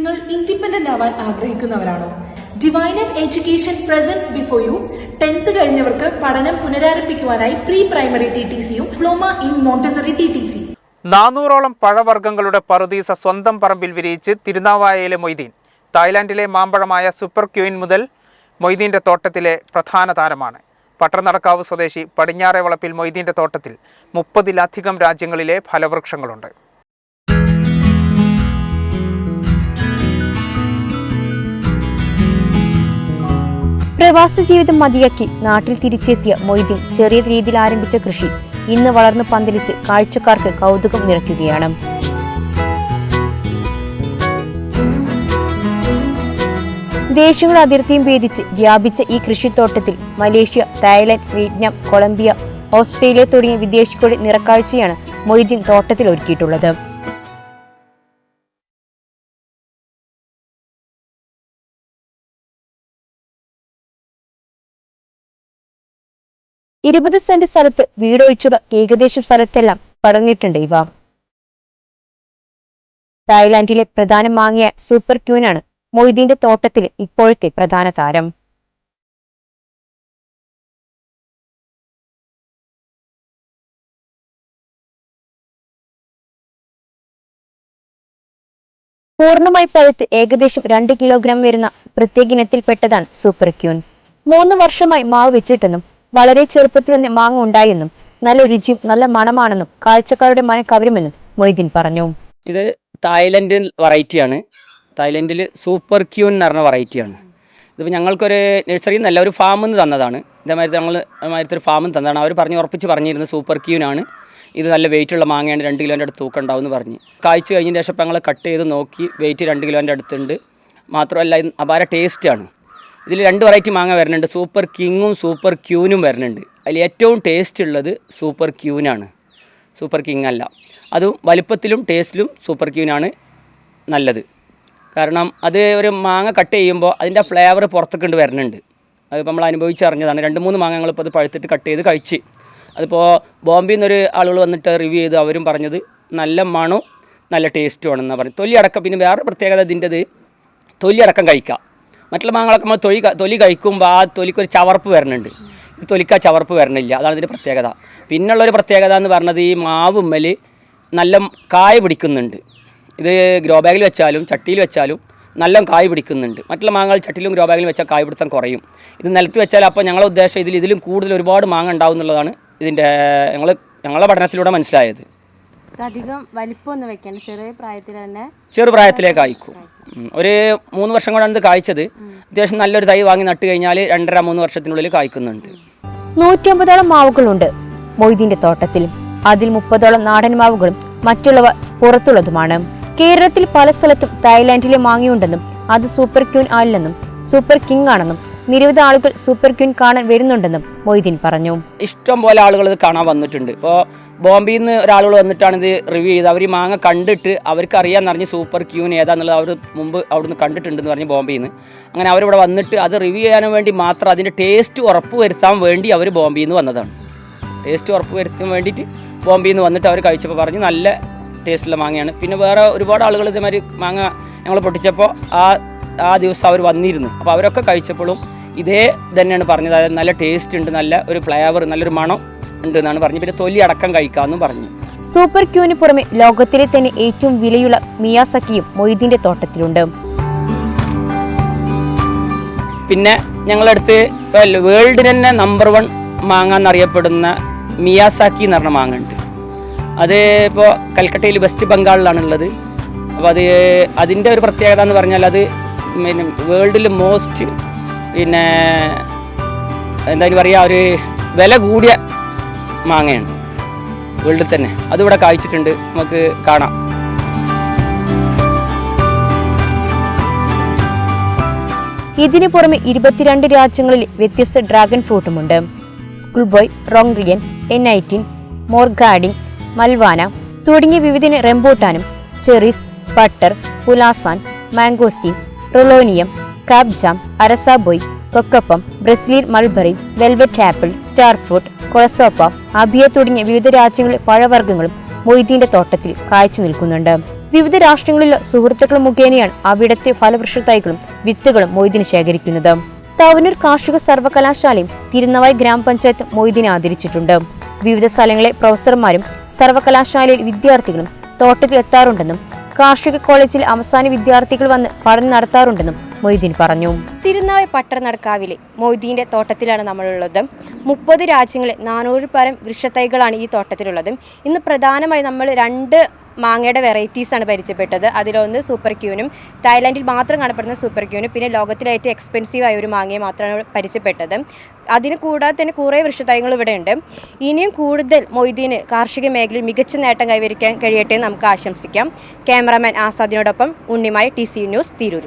നിങ്ങൾ ഇൻഡിപെൻഡന്റ് ആവാൻ ആഗ്രഹിക്കുന്നവരാണോ? Divined education presence before you tenth കഴിഞ്ഞവർക്ക് പഠനം പുനരാരംഭിക്കുവാനായി പ്രീ പ്രൈമറി ടി ടി സിയും diploma in Montessori T T C നാനൂറോളം പഴവർഗങ്ങളുടെ പറുദീസ സ്വന്തം പറമ്പിൽ വിരിയിച്ച് തിരുനാവായയിലെ മൊയ്തീൻ തായ്ലാന്റിലെ മാമ്പഴമായ സൂപ്പർ ക്യൂയിൻ മുതൽ മൊയ്തീന്റെ തോട്ടത്തിലെ പ്രധാന താരമാണ്. പട്ടണനടക്കാവ് സ്വദേശി പടിഞ്ഞാറെ വളപ്പിൽ മൊയ്തീന്റെ തോട്ടത്തിൽ മുപ്പതിലധികം രാജ്യങ്ങളിലെ ഫലവൃക്ഷങ്ങളുണ്ട്. പ്രവാസ ജീവിതം മതിയാക്കി നാട്ടിൽ തിരിച്ചെത്തിയ മൊയ്തീൻ ചെറിയ രീതിയിൽ ആരംഭിച്ച കൃഷി ഇന്ന് വളർന്നു പന്തലിച്ച് കാഴ്ചക്കാർക്ക് കൗതുകം നിറയ്ക്കുകയാണ്. ദേശങ്ങളുടെ അതിർത്തിയും ഭേദിച്ച് വ്യാപിച്ച ഈ കൃഷിത്തോട്ടത്തിൽ Malaysia Thailand Vietnam Colombia Australia തുടങ്ങിയ വിദേശികളുടെ നിറക്കാഴ്ചയാണ് മൊയ്തീൻ തോട്ടത്തിൽ ഒരുക്കിയിട്ടുള്ളത്. ഇരുപത് സെന്റ് സ്ഥലത്ത് വീടൊഴിച്ചുള്ള ഏകദേശം സ്ഥലത്തെല്ലാം പടർന്നിട്ടുണ്ട് ഇവ തായ്ലാന്റിലെ പ്രധാന മാങ്ങിയ സൂപ്പർ ക്യൂനാണ് മൊയ്തീന്റെ തോട്ടത്തിലെ ഇപ്പോഴത്തെ പ്രധാന താരം. പൂർണമായി പഴുത്ത് ഏകദേശം രണ്ട് കിലോഗ്രാം വരുന്ന പ്രത്യേക ഇനത്തിൽപ്പെട്ടതാണ് സൂപ്പർ ക്യൂൻ. മൂന്ന് വർഷമായി മാവ് വെച്ചിട്ടെന്നും വളരെ ചെറുപ്പത്തിൽ മാങ്ങ ഉണ്ടായെന്നും നല്ല രുചിയും നല്ല മണമാണെന്നും കാഴ്ചക്കാരുടെ മനം കവരുമെന്നും മൊയ്തീൻ പറഞ്ഞു. ഇത് തായ്ലൻഡിൽ വെറൈറ്റിയാണ്. തായ്ലൻഡിൽ സൂപ്പർ ക്യൂൻ എന്ന് പറഞ്ഞ വെറൈറ്റിയാണ്. ഇതിപ്പോൾ ഞങ്ങൾക്കൊരു നഴ്സറി നല്ല ഒരു ഫാമിൽ നിന്ന് തന്നതാണ്. ഇതേമാതിരി ഞങ്ങൾ മാതിരത്തെ ഒരു ഫാമിൽ തന്നതാണ്. അവർ പറഞ്ഞ് ഉറപ്പിച്ച് പറഞ്ഞിരുന്നു സൂപ്പർ ക്യൂനാണ് ഇത് നല്ല വെയിറ്റുള്ള മാങ്ങയാണ് രണ്ട് കിലോന്റെ അടുത്ത് തൂക്കം ഉണ്ടാവും എന്ന് പറഞ്ഞ്. കാഴ്ച കഴിഞ്ഞതിന് ശേഷം ഞങ്ങൾ കട്ട് ചെയ്ത് നോക്കി വെയിറ്റ് രണ്ട് കിലോന്റെ അടുത്തുണ്ട്. മാത്രമല്ല അപാര ടേസ്റ്റാണ് ഇതിൽ രണ്ട് വെറൈറ്റി മാങ്ങ വരുന്നുണ്ട്. സൂപ്പർ കിങ്ങും സൂപ്പർ ക്യൂനും വരുന്നുണ്ട്. അതിൽ ഏറ്റവും ടേസ്റ്റ് ഉള്ളത് സൂപ്പർ ക്യൂനാണ് സൂപ്പർ കിങ് അല്ല. അതും വലിപ്പത്തിലും ടേസ്റ്റിലും സൂപ്പർ ക്യൂനാണ് നല്ലത്. കാരണം അത് ഒരു മാങ്ങ കട്ട് ചെയ്യുമ്പോൾ അതിന്റെ ഫ്ലേവർ പുറത്തേക്ക് കൊണ്ട് വരുന്നുണ്ട്. അതിപ്പോൾ നമ്മൾ അനുഭവിച്ചറിഞ്ഞതാണ് രണ്ട് മൂന്ന് മാങ്ങ ഞങ്ങളിപ്പോൾ അത് പഴുത്തിട്ട് കട്ട് ചെയ്ത് കഴിച്ച്. അതിപ്പോൾ ബോംബെയിൽ നിന്നൊരു ആളുകൾ വന്നിട്ട് റിവ്യൂ ചെയ്ത്. അവരും പറഞ്ഞത് നല്ല മണവും നല്ല ടേസ്റ്റുമാണെന്നാണ് പറഞ്ഞത്. തൊലി പിന്നെ വേറെ പ്രത്യേകത ഇതിന്റെത് തൊലി അടക്കം കഴിക്കാം മറ്റുള്ള മാങ്ങകളൊക്കെ നമ്മൾ തൊലി തൊലി കഴിക്കുമ്പോൾ ആ തൊലിക്കൊരു ചവർപ്പ് വരുന്നുണ്ട് ഇത് തൊലിക്ക് ആ ചവർപ്പ് വരണില്ല. അതാണ് ഇതിന്റെ പ്രത്യേകത. പിന്നുള്ളൊരു പ്രത്യേകത എന്ന് പറഞ്ഞത് ഈ മാവ് ഉമ്മൽ നല്ല കായ പിടിക്കുന്നുണ്ട്. ഇത് ഗ്രോ ബാഗിൽ വെച്ചാലും ചട്ടിയിൽ വെച്ചാലും നല്ല കായ് പിടിക്കുന്നുണ്ട്. മറ്റുള്ള മാങ്ങകൾ ചട്ടിയിലും ഗ്രോ ബാഗിലും വെച്ചാൽ കായ് പിടുത്തം കുറയും. ഇത് നിലത്ത് വെച്ചാൽ അപ്പോൾ ഞങ്ങളുടെ ഉദ്ദേശം ഇതിൽ ഇതിലും കൂടുതൽ ഒരുപാട് മാങ്ങ ഉണ്ടാവും എന്നുള്ളതാണ് ഇതിന്റെ ഞങ്ങൾ ഞങ്ങളുടെ പഠനത്തിലൂടെ മനസ്സിലായത്. അധികം വലിപ്പമൊന്നും വെക്കണം ചെറിയ പ്രായത്തിൽ തന്നെ ചെറുപ്രായത്തിലേക്ക് അയക്കും ഉം. ഒരു മൂന്ന് വർഷം കൊണ്ടാണ് ഇത് കായ്ച്ചത്. അത്യാവശ്യം നല്ലൊരു തൈ വാങ്ങി നട്ട് കഴിഞ്ഞാൽ രണ്ടര മൂന്ന് വർഷത്തിനുള്ളിൽ കായ്ക്കുന്നുണ്ട്. നൂറ്റമ്പതോളം മാവുകളുണ്ട് മൊയ്തീന്റെ തോട്ടത്തിൽ. അതിൽ മുപ്പതോളം നാടൻ മാവുകളും മറ്റുള്ളവ പുറത്തുള്ളതുമാണ്. കേരളത്തിൽ പല സ്ഥലത്തും തായ്ലാന്റിലെ മാങ്ങയുണ്ടെന്നും അത് സൂപ്പർ ക്യൂൻ അല്ലെന്നും സൂപ്പർ കിങ് ആണെന്നും നിരവധി ആളുകൾ സൂപ്പർ ക്യൂൻ കാണാൻ വരുന്നുണ്ടെന്നും മൊയ്തീൻ പറഞ്ഞു. ഇഷ്ടം പോലെ ആളുകൾ ഇത് കാണാൻ വന്നിട്ടുണ്ട്. ഇപ്പോൾ ബോംബെയിൽ നിന്ന് ഒരാളുകൾ വന്നിട്ടാണ് ഇത് റിവ്യൂ ചെയ്ത് അവർ ഈ മാങ്ങ കണ്ടിട്ട് അവർക്ക് അറിയാമെന്ന് അറിഞ്ഞ് സൂപ്പർ ക്യൂൻ ഏതാന്നുള്ളത് അവർ മുമ്പ് അവിടുന്ന് കണ്ടിട്ടുണ്ടെന്ന് പറഞ്ഞ് ബോംബെയിൽ നിന്ന് അങ്ങനെ അവരിവിടെ വന്നിട്ട് അത് റിവ്യൂ ചെയ്യാൻ വേണ്ടി മാത്രം അതിന്റെ ടേസ്റ്റ് ഉറപ്പ് വരുത്താൻ വേണ്ടി അവർ ബോംബെയിൽ നിന്ന് വന്നതാണ്. ടേസ്റ്റ് ഉറപ്പ് വരുത്താൻ വേണ്ടിയിട്ട് ബോംബെയിൽ നിന്ന് വന്നിട്ട് അവർ കഴിച്ചപ്പോൾ പറഞ്ഞ് നല്ല ടേസ്റ്റുള്ള മാങ്ങയാണ്. പിന്നെ വേറെ ഒരുപാട് ആളുകൾ ഇതേമാതിരി മാങ്ങ ഞങ്ങൾ പൊട്ടിച്ചപ്പോൾ ആ ആ ദിവസം അവർ വന്നിരുന്നു. അപ്പോൾ അവരൊക്കെ കഴിച്ചപ്പോഴും ഇതേ തന്നെയാണ് പറഞ്ഞത്. അതായത് നല്ല ടേസ്റ്റ് ഉണ്ട് നല്ല ഒരു ഫ്ലേവർ നല്ലൊരു മണം ഉണ്ട് എന്നാണ് പറഞ്ഞു പിന്നെ തൊലി അടക്കം കഴിക്കാമെന്നും പറഞ്ഞു. സൂപ്പർ ക്യൂവിന് പുറമെ ലോകത്തിലെ തന്നെ ഏറ്റവും വിലയുള്ള മിയാസക്കിയും മൊയ്തീന്റെ തോട്ടത്തിലുണ്ട്. പിന്നെ ഞങ്ങളടുത്ത് വേൾഡിന് തന്നെ നമ്പർ വൺ മാങ്ങ എന്നറിയപ്പെടുന്ന മിയാസാക്കി എന്ന് പറഞ്ഞ മാങ്ങ ഉണ്ട്. അത് ഇപ്പോൾ കൽക്കട്ടയിൽ വെസ്റ്റ് ബംഗാളിലാണുള്ളത് അപ്പോൾ അത് അതിന്റെ ഒരു പ്രത്യേകത എന്ന് പറഞ്ഞാൽ അത് പിന്നെ വേൾഡിൽ മോസ്റ്റ് പിന്നെ എന്താ പറയുക ഒരു വില കൂടിയ മാങ്ങയാണ്. വേൾഡിൽ തന്നെ. അതിവിടെ കായ്ച്ചിട്ടുണ്ട്. നമുക്ക് കാണാം. ഇതിനു പുറമെ ഇരുപത്തിരണ്ട് രാജ്യങ്ങളിൽ വ്യത്യസ്ത ഡ്രാഗൺ ഫ്രൂട്ടുമുണ്ട് സ്കൂൾ ബോയ് റോങ്റിയൻ എൻഐറ്റിൻ മോർഗാഡിൻ മൽവാന തുടങ്ങിയ വിവിധ റെംബൂട്ടാനും ചെറീസ് ബട്ടർ പുലാസാൻ മാംഗോസ്റ്റീൻ റൊളോനിയം കാബ്ജാം അരസാബോയ് കൊക്കപ്പം Brazilian mulberry velvet apple star fruit കൊളസോപ്പ അബിയ തുടങ്ങിയ വിവിധ രാജ്യങ്ങളിലെ പഴവർഗങ്ങളും മൊയ്തീന്റെ തോട്ടത്തിൽ കാഴ്ച നിൽക്കുന്നുണ്ട്. വിവിധ രാഷ്ട്രങ്ങളിലെ സുഹൃത്തുക്കൾ മുഖേനയാണ് അവിടത്തെ ഫലവൃക്ഷ തൈകളും വിത്തുകളും മൊയ്തീന് ശേഖരിക്കുന്നത്. തവനൂർ കാർഷിക സർവകലാശാലയും തിരുനവായി ഗ്രാമപഞ്ചായത്ത് മൊയ്തീനെ ആദരിച്ചിട്ടുണ്ട്. വിവിധ സ്ഥലങ്ങളിലെ പ്രൊഫസർമാരും സർവകലാശാലയിലെ വിദ്യാർത്ഥികളും തോട്ടത്തിൽ എത്താറുണ്ടെന്നും കാർഷിക കോളേജിൽ അവസാന വിദ്യാർത്ഥികൾ വന്ന് പഠനം നടത്താറുണ്ടെന്നും മൊയ്തീൻ പറഞ്ഞു. തിരുനാവ് പട്ടണനടക്കാവിലെ മൊയ്തീന്റെ തോട്ടത്തിലാണ് നമ്മളുള്ളത്. മുപ്പത് രാജ്യങ്ങളിൽ നാനൂറ് പരം വൃക്ഷത്തൈകളാണ് ഈ തോട്ടത്തിലുള്ളത്. ഇന്ന് പ്രധാനമായി നമ്മൾ രണ്ട് മാങ്ങയുടെ വെറൈറ്റീസ് ആണ് പരിചയപ്പെട്ടത്. അതിലൊന്ന് സൂപ്പർ ക്യൂനും തായ്ലാൻഡിൽ മാത്രം കാണപ്പെടുന്ന സൂപ്പർ ക്യൂനും പിന്നെ ലോകത്തിലെ ഏറ്റവും എക്സ്പെൻസീവ് ആയ ഒരു മാങ്ങയെ മാത്രമാണ് പരിചയപ്പെട്ടത്. അതിന് കൂടാതെ തന്നെ കുറേ വൃക്ഷതൈകൾ ഇവിടെ ഉണ്ട്. ഇനിയും കൂടുതൽ മൊയ്തീന് കാർഷിക മേഖലയിൽ മികച്ച നേട്ടം കൈവരിക്കാൻ കഴിയട്ടെ എന്ന് നമുക്ക് ആശംസിക്കാം. Cameraman ആസാദിനോടൊപ്പം Unnimaya T C news Tirur.